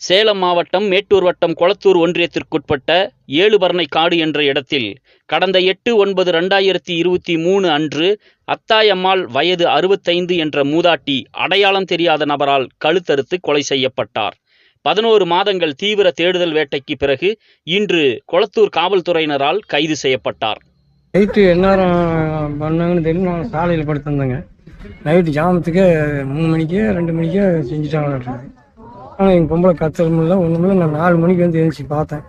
சேலம் மாவட்டம் மேட்டூர் வட்டம் கொளத்தூர் ஒன்றியத்திற்குட்பட்ட ஏழுபர்ணை காடு என்ற இடத்தில் கடந்த எட்டு ஒன்பது ரெண்டாயிரத்தி இருபத்தி மூணு அன்று அத்தாயம்மாள் வயது அறுபத்தைந்து என்ற மூதாட்டி அடையாளம் தெரியாத நபரால் கழுத்தறுத்து கொலை செய்யப்பட்டார். பதினோரு மாதங்கள் தீவிர தேடுதல் வேட்டைக்கு பிறகு இன்று கொளத்தூர் காவல்துறையினரால் கைது செய்யப்பட்டார். நைட்டு எந்நேரம் பண்ணாங்கன்னு தெரியும். நான் சாலையில் படுத்திருந்தேங்க. நைட்டு ஜாமத்துக்கு மூணு மணிக்கே ரெண்டு மூணிக்கே செஞ்சுட்டாங்க ஆனால் எங்கள் பொம்பளை கத்துறமில்ல ஒன்றுமில்ல நான் நாலு மணிக்கு வந்து எழுந்துச்சி பார்த்தேன்.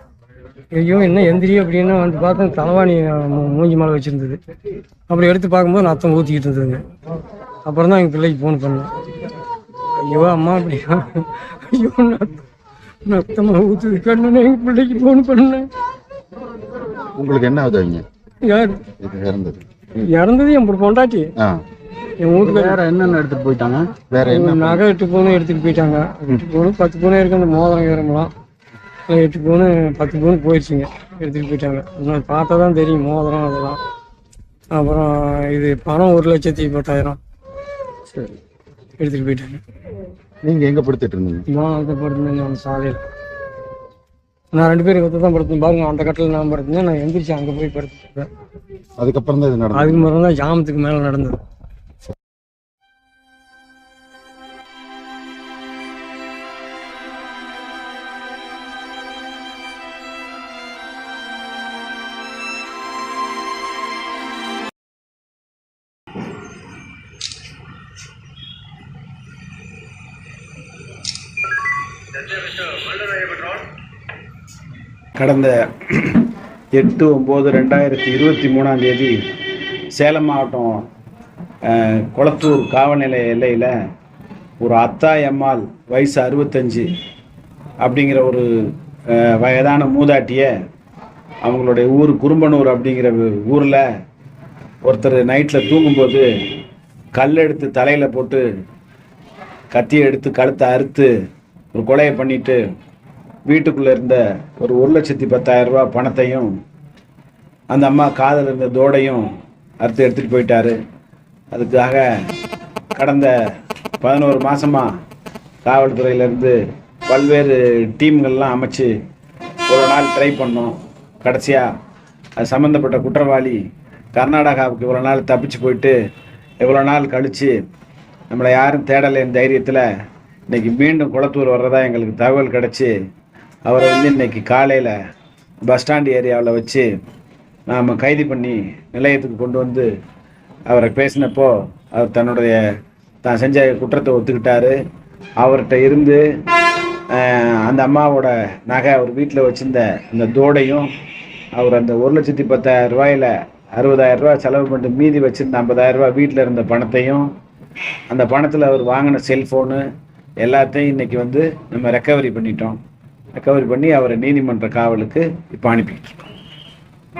ஐயோ என்ன எந்திரி அப்படின்னு வந்து பார்த்தேன். தலைவாணி மூஞ்சி மேலே வச்சுருந்தது. அப்படி எடுத்து பார்க்கும்போது ரத்தம் ஊற்றிக்கிட்டு இருந்ததுங்க. அப்புறம் தான் எங்கள் பிள்ளைக்கு ஃபோன் பண்ணேன். ஐயோ அம்மா அப்படி. ஐயோ ரத்தமாக ஊற்றுது கண்ணு எங்கள் பிள்ளைக்கு ஃபோன் பண்ணேன். உங்களுக்கு என்ன உதவிங்க யார்? இறந்தது? இறந்தது என் பொண்டாட்டி. ஆ. என் வீட்டுக்கு வேற என்னென்ன எடுத்துட்டு போயிட்டாங்க? வேற என்ன நகை எட்டு பவுன் எடுத்துட்டு போயிட்டாங்க. எட்டு பவுன் பத்து பவுன் இருக்கு அந்த மோதிரம் ஏறமெல்லாம் எட்டு பவுன் பத்து பவுன் போயிடுச்சுங்க. எடுத்துட்டு போயிட்டாங்க. இன்னும் பார்த்தா தான் தெரியும் மோதிரம் அதெல்லாம். அப்புறம் இது பணம் ஒரு லட்சத்தி பத்தாயிரம். சரி. எடுத்துட்டு போயிட்டாங்க. நீங்க எங்க படுத்துட்டு இருந்தீங்க? நான் அந்த படுத்திருந்தேங்க அந்த சாலையில். நான் ரெண்டு பேரும் தான் படுத்தேன் பாருங்க அந்த கட்டில் நான் படுத்திருந்தேன். நான் எந்திரிச்சு அங்கே போய் படுத்துட்டேன் அதுக்கப்புறம் தான் இது நடந்தது. அதுக்கு மேலே தான் ஜாமத்துக்கு மேலே நடந்தது. கடந்த எட்டு ஒம்பது ரெண்டாயிரத்தி இருபத்தி மூணாம் தேதி சேலம் மாவட்டம் குளத்தூர் கொளத்தூர் காவல் நிலைய எல்லையில் ஒரு அத்தாய் அம்மாள் வயசு அறுபத்தஞ்சு அப்படிங்கிற ஒரு வயதான மூதாட்டியை அவங்களுடைய ஊர் குறும்பனூர் அப்படிங்கிற ஊரில் ஒருத்தர் நைட்டில் தூங்கும்போது கல் எடுத்து தலையில் போட்டு கத்தியை எடுத்து கழுத்தை அறுத்து ஒரு கொலையை பண்ணிட்டு வீட்டுக்குள்ளே இருந்த ஒரு ஒரு லட்சத்தி பத்தாயிரம் ரூபா பணத்தையும் அந்த அம்மா காதில் இருந்த தோடையும் அறுத்து எடுத்துகிட்டு போயிட்டாரு. அதுக்காக கடந்த பதினோரு மாதமாக காவல்துறையிலேருந்து பல்வேறு டீம்கள்லாம் அமைச்சு ஒரு நாள் ட்ரை பண்ணோம். கடைசியாக அது சம்மந்தப்பட்ட குற்றவாளி கர்நாடகாவுக்கு இவ்வளோ நாள் தப்பிச்சு போயிட்டு இவ்வளோ நாள் கழித்து நம்மளை யாரும் தேடலைன்னு தைரியத்தில் இன்னைக்கு மீண்டும் குளத்தூர் வர்றதா எங்களுக்கு தகவல் கிடச்சி அவரை வந்து இன்னைக்கு காலையில் பஸ் ஸ்டாண்ட் ஏரியாவில் வச்சு நாம் கைது பண்ணி நிலையத்துக்கு கொண்டு வந்து அவரை பேசினப்போ அவர் தன்னுடைய தான் செஞ்ச குற்றத்தை ஒத்துக்கிட்டாரு. அவர்கிட்ட இருந்து அந்த அம்மாவோட நகை அவர் வீட்டில் வச்சிருந்த அந்த தோடையும் அவர் அந்த ஒரு லட்சத்தி பத்தாயிரம் ரூபாயில் அறுபதாயிரம் ரூபா செலவு பண்ணிட்டு மீதி வச்சிருந்த ஐம்பதாயிரம் வீட்டில் இருந்த பணத்தையும் அந்த பணத்தில் அவர் வாங்கின செல்ஃபோனு எல்லாத்தையும் இன்னைக்கு வந்து நம்ம ரெக்கவரி பண்ணிட்டோம். ரெக்கவரி பண்ணி அவரை நீதிமன்ற காவலுக்கு இப்போ அனுப்பிக்கிட்டு இருக்கோம்.